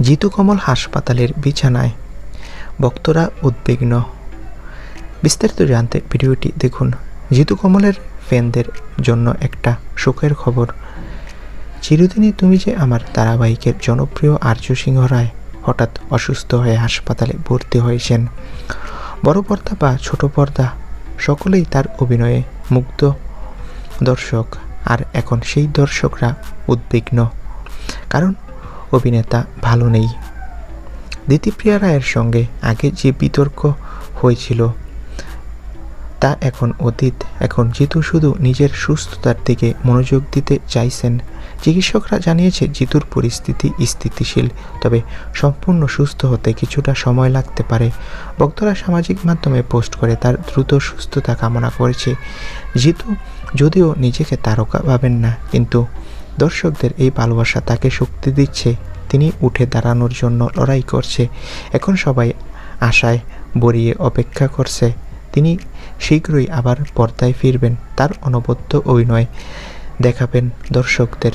জিতু কমল হাসপাতালের বিছানায়। ভক্তরা উদ্বিগ্ন। বিস্তারিত জানতে ভিডিওটি দেখুন। জিতু কমলের ফ্যানদের জন্য একটা সুখের খবর। চিরদিনই তুমি যে আমার ধারাবাহিকের জনপ্রিয় আর্য সিংহ রায় হঠাৎ অসুস্থ হয়ে হাসপাতালে ভর্তি হয়েছেন। বড় পর্দা বা ছোট পর্দা সকলেই তার অভিনয়ে মুগ্ধ দর্শক। আর এখন সেই দর্শকরা উদ্বিগ্ন। কারণ অভিনেতা ভালো নেই। দিতিপ্রিয়া রায়ের সঙ্গে আগে যে বিতর্ক হয়েছিল, তা এখন অতীত। এখন জিতু শুধু নিজের সুস্থতার দিকে মনোযোগ দিতে চাইছেন। চিকিৎসকরা জানিয়েছে, জিতুর পরিস্থিতি স্থিতিশীল, তবে সম্পূর্ণ সুস্থ হতে কিছুটা সময় লাগতে পারে। ভক্তরা সামাজিক মাধ্যমে পোস্ট করে তার দ্রুত সুস্থতা কামনা করেছে। জিতু যদিও নিজেকে তারকা ভাবেন না, কিন্তু দর্শকদের এই ভালোবাসা তাকে শক্তি দিচ্ছে, তিনি উঠে দাঁড়ানোর জন্য লড়াই করছে। এখন সবাই আশায় বরিয়ে অপেক্ষা করছে। তিনি শীঘ্রই আবার পর্দায় ফিরবেন, তার অনবদ্য অভিনয় দেখাবেন দর্শকদের।